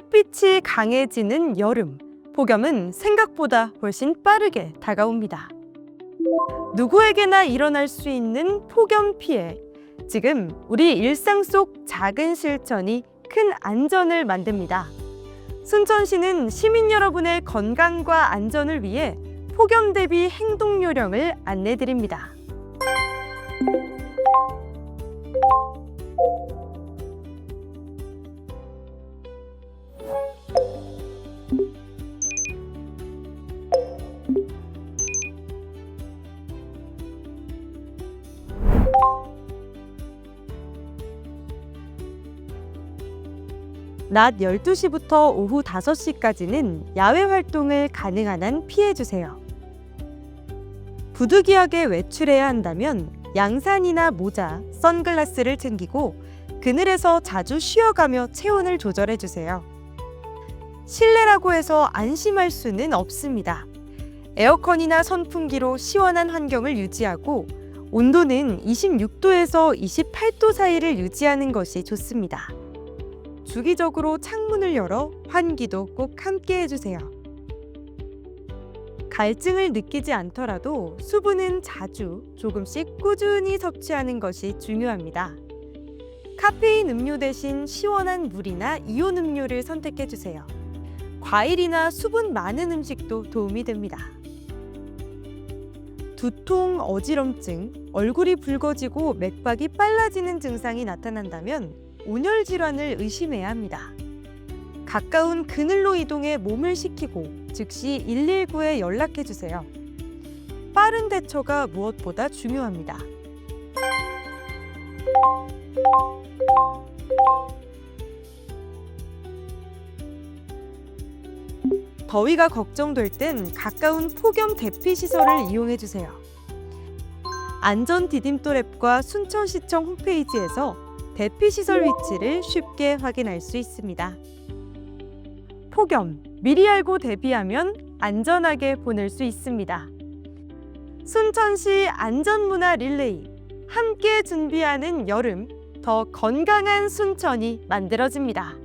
햇빛이 강해지는 여름. 폭염은 생각보다 훨씬 빠르게 다가옵니다. 누구에게나 일어날 수 있는 폭염 피해. 지금 우리 일상 속 작은 실천이 큰 안전을 만듭니다. 순천시는 시민 여러분의 건강과 안전을 위해 폭염 대비 행동 요령을 안내 드립니다. 낮 12시부터 오후 5시까지는 야외 활동을 가능한 한 피해주세요. 부득이하게 외출해야 한다면 양산이나 모자, 선글라스를 챙기고 그늘에서 자주 쉬어가며 체온을 조절해주세요. 실내라고 해서 안심할 수는 없습니다. 에어컨이나 선풍기로 시원한 환경을 유지하고 온도는 26도에서 28도 사이를 유지하는 것이 좋습니다. 주기적으로 창문을 열어 환기도 꼭 함께 해주세요. 갈증을 느끼지 않더라도 수분은 자주 조금씩 꾸준히 섭취하는 것이 중요합니다. 카페인 음료 대신 시원한 물이나 이온 음료를 선택해 주세요. 과일이나 수분 많은 음식도 도움이 됩니다. 두통, 어지럼증, 얼굴이 붉어지고 맥박이 빨라지는 증상이 나타난다면 온열 질환을 의심해야 합니다. 가까운 그늘로 이동해 몸을 식히고 즉시 119에 연락해 주세요. 빠른 대처가 무엇보다 중요합니다. 더위가 걱정될 땐 가까운 폭염 대피 시설을 이용해 주세요. 안전 디딤돌 앱과 순천시청 홈페이지에서 대피 시설 위치를 쉽게 확인할 수 있습니다. 폭염 미리 알고 대비하면 안전하게 보낼 수 있습니다. 순천시 안전문화 릴레이 함께 준비하는 여름 더 건강한 순천이 만들어집니다.